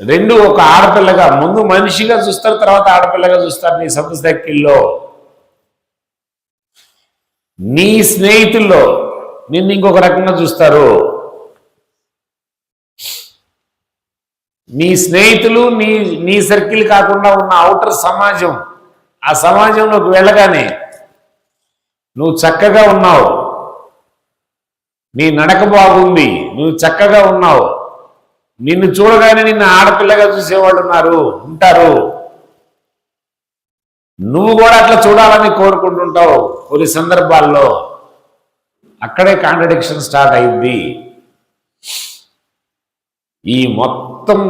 రెండు ఒక ఆడపిల్లగా ముందు మనిషిగా చూస్తారు తర్వాత ఆడపిల్లగా చూస్తారు నీ సబ్ సర్కిల్లో నీ స్నేహితుల్లో నిన్ను ఇంకొక రకంగా చూస్తారు. నీ స్నేహితులు నీ నీ సర్కిల్ కాకుండా ఉన్న అవుటర్ సమాజం ఆ సమాజంలోకి వెళ్ళగానే నువ్వు చక్కగా ఉన్నావు. నీ నడక బాగుంది నువ్వు చక్కగా ఉన్నావు. నిన్ను చూడగానే నిన్ను ఆడపిల్లగా చూసేవాళ్ళు ఉన్నారు ఉంటారు. నువ్వు కూడా అట్లా చూడాలని కోరుకుంటుంటావు కొన్ని సందర్భాల్లో. అక్కడే కాంట్రడిక్షన్ స్టార్ట్ అయింది. ఈ మొత్తం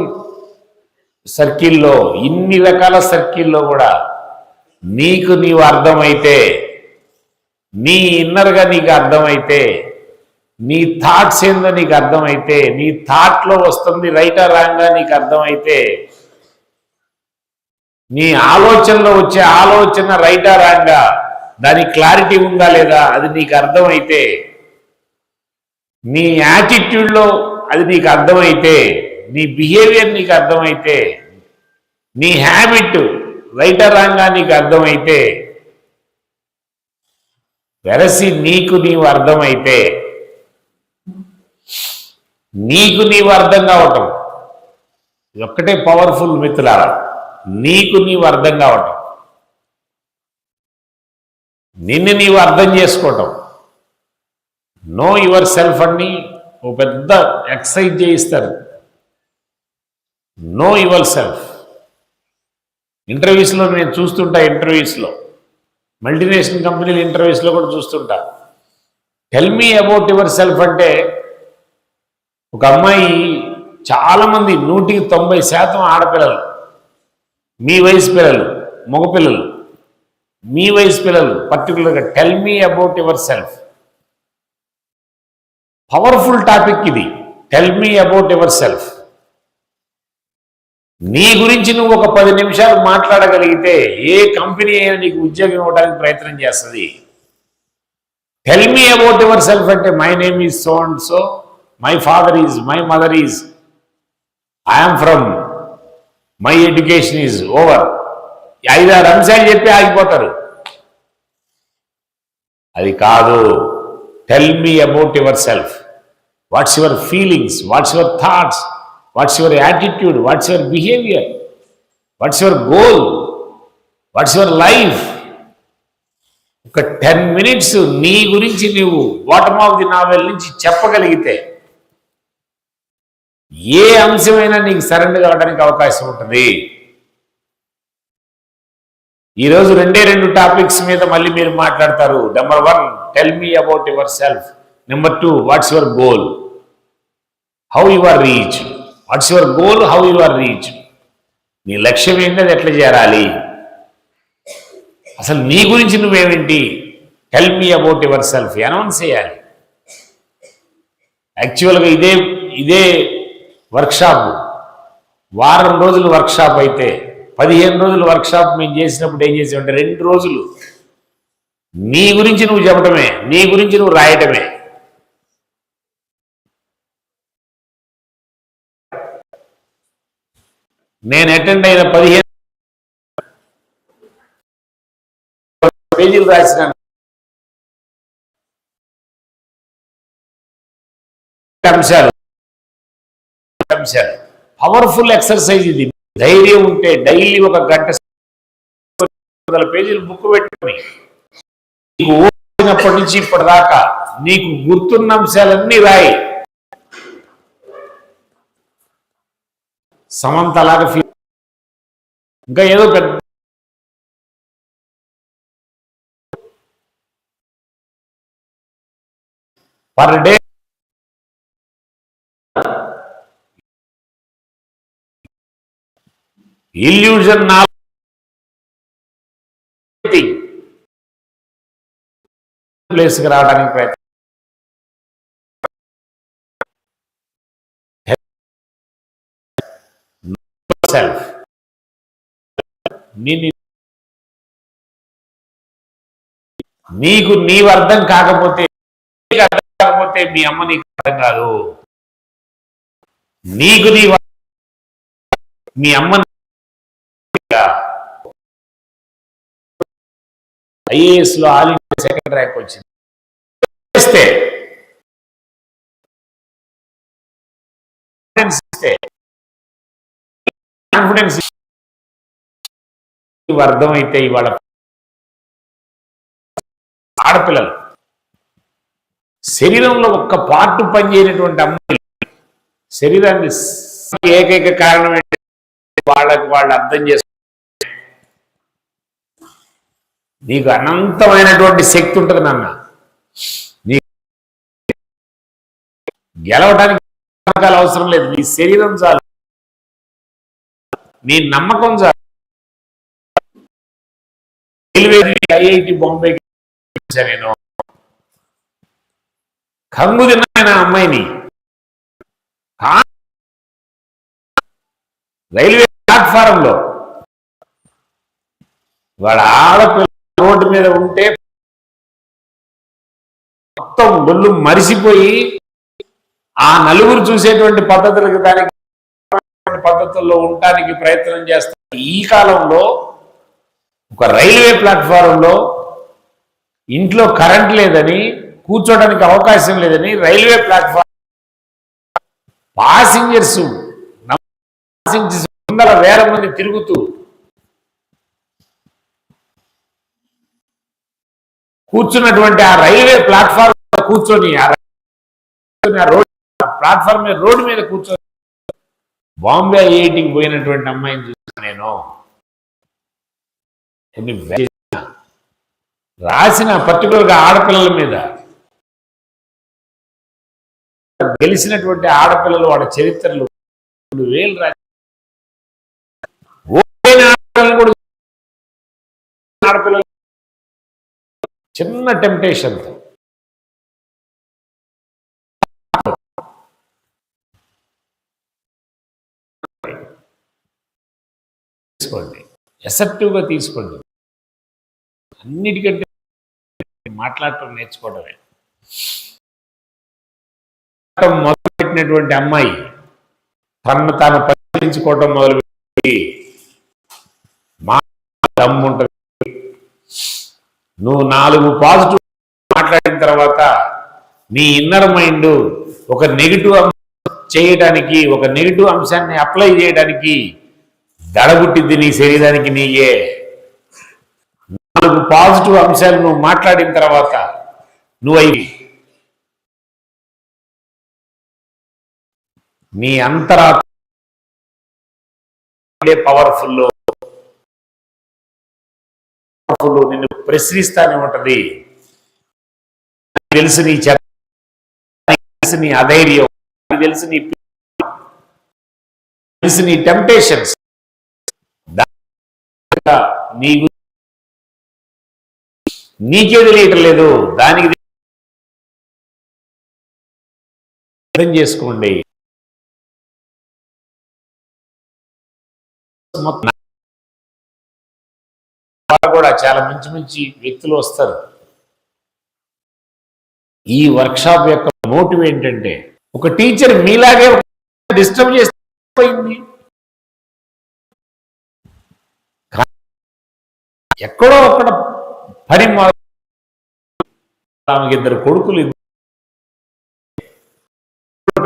సర్కిల్లో ఇన్ని రకాల సర్కిల్లో కూడా నీకు నీవు అర్థమైతే నీ ఇన్నర్గా నీకు అర్థమైతే నీ థాట్స్ ఏందో నీకు అర్థమైతే నీ థాట్లో వస్తుంది రైటా రాంగా నీకు అర్థమైతే నీ ఆలోచనలో వచ్చే ఆలోచన రైటా రాంగా దాని క్లారిటీ ఉందా లేదా అది నీకు అర్థమైతే నీ యాటిట్యూడ్లో అది నీకు అర్థమైతే నీ బిహేవియర్ నీకు అర్థమైతే నీ హ్యాబిట్ రైటా రాంగా నీకు అర్థమైతే వెరసి నీకు నీవు అర్థమైతే నీకు నీవు అర్థం కావటం. ఇది ఒక్కటే పవర్ఫుల్ మిత్రులారా నీకు నీవు అర్థం కావటం. నిన్ను నీవు అర్థం చేసుకోవటం. నో యువర్ సెల్ఫ్ అని ఓ పెద్ద ఎక్సైజ్ చేయిస్తారు. Know yourself. ఇంటర్వ్యూస్లో నేను చూస్తుంటా ఇంటర్వ్యూస్లో. మల్టీనేషనల్ కంపెనీల ఇంటర్వ్యూస్లో కూడా చూస్తుంటా. Tell me about yourself అంటే ఒక అమ్మాయి చాలామంది నూటికి తొంభై శాతం ఆడపిల్లలు. మీ వయసు పిల్లలు మగపిల్లలు. మీ వయసు పిల్లలు పర్టికులర్గా tell me about yourself powerful topic ఇది. Tell me about yourself నీ గురించి నువ్వు ఒక పది నిమిషాలు మాట్లాడగలిగితే ఏ కంపెనీ అయినా నీకు ఉద్యోగం ఇవ్వడానికి ప్రయత్నం చేస్తుంది. Tell me about yourself అంటే my name is so and so my father is my mother is I'm from my education is over ఐదారు అంశాలు చెప్పి ఆగిపోతారు. అది కాదు. Tell me about yourself what's your feelings what's your thoughts what's your attitude what's your behaviour what's your goal what's your life ఒక ten minutes నీ గురించి నీవు బాటమ్ ఆఫ్ ది నావెల్ నుంచి చెప్పగలిగితే ఏ అంశమైనా నీకు సరెండర్ కావడానికి అవకాశం ఉంటుంది. ఈరోజు రెండే రెండు టాపిక్స్ మీద మళ్ళీ మీరు మాట్లాడతారు. Number one tell me about yourself number two what's your goal how your reach what's your goal how you are reach నీ లక్ష్యం ఏంటి? అది ఎట్లా చేరాలి? అసలు నీ గురించి నువ్వేమిటి? Tell me about yourself announce చేయాలి యాక్చువల్గా ఇదే ఇదే వర్క్షాప్. వారం రోజులు వర్క్షాప్ అయితే పదిహేను రోజులు వర్క్షాప్ మేము చేసినప్పుడు ఏం చేసామంటే రెండు రోజులు నీ గురించి నువ్వు చెప్పటమే నీ గురించి నువ్వు రాయటమే. నేను అటెండ్ అయిన పదిహేను పేజీలు రాసిన అంశాలు. అంశాలు. పవర్ఫుల్ ఎక్సర్సైజ్ ఇది. ధైర్యం ఉంటే డైలీ ఒక గంట వందల పేజీలు బుక్ పెట్టుకొని నీకు ఓడినప్పటి నుంచి ఇప్పటిదాకా నీకు గుర్తున్న అంశాలన్నీ రాయి. సమంత అలాగా ఫీల్ ఇంకా ఏదో పెద్ద పర్ డే ఇల్యూజన్ నా ప్లేస్కి రావడానికి ప్రయత్నం. సెల్ఫ్ నీకు నీవు అర్థం కాకపోతే నీకు అర్థం కాకపోతే మీ అమ్మ నీకు అర్థం కాదు. నీకు నీ మీ అమ్మ ఐఏఎస్లో ఆల్ ఇండియా సెకండ్ ర్యాంక్ వచ్చింది. కాన్ఫిడెన్స్ ఇస్తే. కాన్ఫిడెన్స్ అర్థమైతే ఇవాళ ఆడపిల్లలు. శరీరంలో ఒక్క పార్ట్ పనిచేయనటువంటి అమ్మాయిలు శరీరాన్ని ఏకైక కారణం ఏంటంటే వాళ్ళకి వాళ్ళు అర్థం చేసుకు నీకు అనంతమైనటువంటి శక్తి ఉంటుంది నాన్న. నీ గెలవడానికి నమ్మకాలు అవసరం లేదు. నీ శరీరం చాలు. నీ నమ్మకం చాలు. ఐఐటి బాంబేకి నేను. కంగు తిన్నాయన అమ్మాయిని. రైల్వే ప్లాట్ఫారంలో. వాళ్ళ ఆడపిల్ల రోడ్డు మీద ఉంటే మొత్తం ఒళ్ళు మరిసిపోయి ఆ నలుగురు చూసేటువంటి పద్ధతులకు దానికి పద్ధతుల్లో ఉండటానికి ప్రయత్నం చేస్తారు ఈ కాలంలో ఒక రైల్వే ప్లాట్ఫారంలో ఇంట్లో కరెంట్ లేదని కూర్చోడానికి అవకాశం లేదని రైల్వే ప్లాట్ఫారం పాసింజర్స్ పాసింజర్స్ వందల వేల మంది తిరుగుతూ కూర్చున్నటువంటి ఆ రైల్వే ప్లాట్ఫారం కూర్చొని ఆ రోడ్ ప్లాట్ఫామ్ మీద రోడ్డు మీద కూర్చొని బాంబే ఐఐటికి పోయినటువంటి అమ్మాయిని చూసాను నేను. రాసిన పర్టికులర్గా ఆడపిల్లల మీద. గెలిచినటువంటి ఆడపిల్లలు వాళ్ళ చరిత్రలు. రెండు వేలు రాసి కూడా చిన్న టెంప్టేషన్ తీసుకోండి. ఎసెప్టివ్గా తీసుకోండి. అన్నిటికంటే మాట్లాడటం నేర్చుకోవడమే. మొదలుపెట్టినటువంటి అమ్మాయి తనను తాను పరిశీలించుకోవటం మొదలుపెట్టి మా దమ్ముంటుంది నువ్వు నాలుగు పాజిటివ్ మాట్లాడిన తర్వాత నీ ఇన్నర్ మైండ్ ఒక నెగిటివ్ చేయడానికి ఒక నెగిటివ్ అంశాన్ని అప్లై చేయడానికి దడబుట్టింది నీ శరీరానికి నీయే. నాలుగు పాజిటివ్ అంశాలు నువ్వు మాట్లాడిన తర్వాత నువ్వు అయి నీ అంతరాత్మ పవర్ఫుల్లో పవర్ఫుల్ నిన్ను ప్రశ్నిస్తానే ఉంటది. తెలుసు నీ తెలుసు నీ అధైర్యం తెలుసు నీ తెలుసు నీ టెంప్టేషన్స్ నీ నీకే తెలియటం లేదు. దానికి అర్థం చేసుకోండి. మొత్తం కూడా చాలా మంచి మంచి వ్యక్తులు వస్తారు. ఈ వర్క్షాప్ యొక్క మోటివ్ ఏంటంటే ఒక టీచర్ మీలాగే డిస్టర్బ్ చేస్తే ఎక్కడో అక్కడ పని ఆమెకి ఇద్దరు కొడుకులు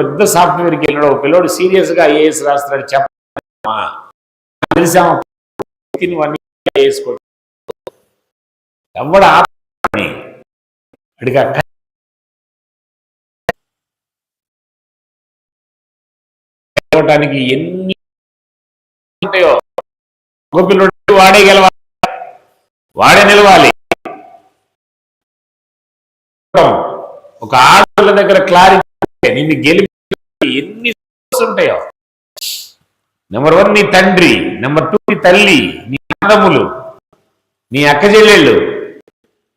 పెద్ద సాఫ్ట్వేర్కి వెళ్ళాడు. ఒక పిల్లోడు సీరియస్గా ఐఏఎస్ రాస్తున్నాడు. చెప్పమా? తెలిసి ఆమె ఎవడ ఆపని అడిగా ఎన్ని ఉంటాయో? ఒక వాడే గెలవాలి. వాడే నిలవాలి. ఒక ఆడపిల్ల దగ్గర క్లారిటీ నిన్ను గెలిపి ఎన్ని ఉంటాయో? నెంబర్ వన్ నీ తండ్రి నెంబర్ టూ నీ తల్లి నీ అన్నములు నీ అక్క చెల్లెళ్ళు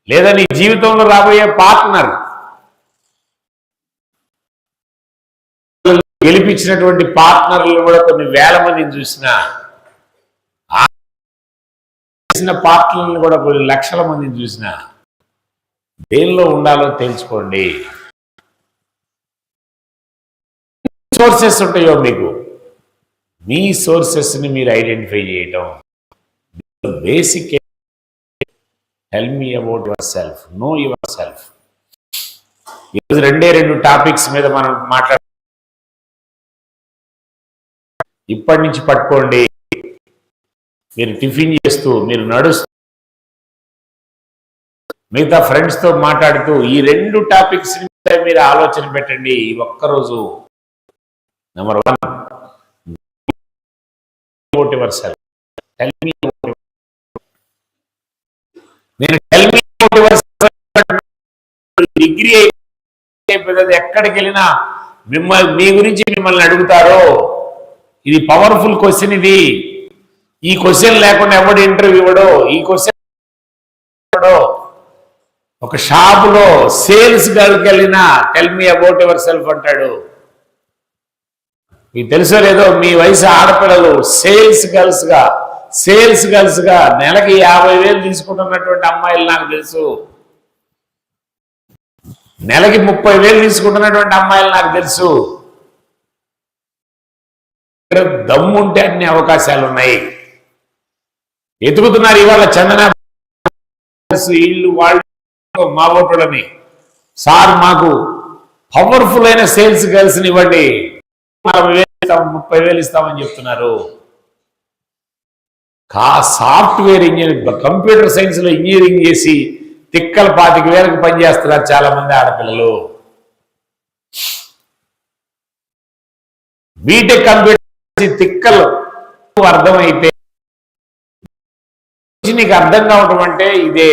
లేదా నీ జీవితంలో రాబోయే పార్ట్నర్ గెలిపించినటువంటి పార్ట్నర్లు కూడా కొన్ని వేల మందిని చూసిన చేసిన పార్ట్నర్లను కూడా కొన్ని లక్షల మందిని చూసిన దేనిలో ఉండాలో తెలుసుకోండి. సోర్సెస్ ఉంటాయో మీకు? మీ సోర్సెస్ని మీరు ఐడెంటిఫై చేయటం. Basic tell me about yourself know yourself ఈరోజు రెండే రెండు టాపిక్స్ మీద మనం మాట్లాడ ఇప్పటి నుంచి పట్టుకోండి. మీరు టిఫిన్ చేస్తూ మీరు నడుస్తూ మిగతా ఫ్రెండ్స్తో మాట్లాడుతూ ఈ రెండు టాపిక్స్ మీద మీరు ఆలోచన పెట్టండి. ఈ ఒక్కరోజు number one yourself tell me నేను డిగ్రీ అయిపోతుంది ఎక్కడికి వెళ్ళినా మిమ్మల్ని మీ గురించి మిమ్మల్ని అడుగుతారో? ఇది పవర్ఫుల్ క్వశ్చన్ ఇది. ఈ క్వశ్చన్ లేకుండా ఎవడు ఇంటర్వ్యూ ఇవ్వడో? ఈ క్వశ్చన్ ఒక షాపులో సేల్స్ గర్ల్కి వెళ్ళినా tell me about yourself అంటాడు. మీకు తెలుసో లేదో? మీ వయసు ఆడపిల్లలు సేల్స్ గర్ల్స్గా. సేల్స్ గర్ల్స్గా నెలకి యాభై వేలు తీసుకుంటున్నటువంటి అమ్మాయిలు నాకు తెలుసు. నెలకి ముప్పై వేలు తీసుకుంటున్నటువంటి అమ్మాయిలు నాకు తెలుసు. దమ్ముంటే అన్ని అవకాశాలు ఉన్నాయి ఎతుకుతున్నారు ఇవాళ చందన ఇల్లు వాళ్ళు మా ఓటులని సార్ మాకు పవర్ఫుల్ అయిన సేల్స్ గర్ల్స్ని ఇవ్వండి. నలభై వేలు ఇస్తాం ముప్పై వేలు ఇస్తామని చెప్తున్నారు. కా సాఫ్ట్వేర్ ఇంజనీరింగ్ కంప్యూటర్ సైన్స్లో ఇంజనీరింగ్ చేసి తిక్కల పాతిక వేలకు పనిచేస్తున్నారు చాలా మంది ఆడపిల్లలు. బీటెక్ కంప్యూటర్ తిక్కలు అర్థమైతే నీకు అర్థం కావటం అంటే ఇదే.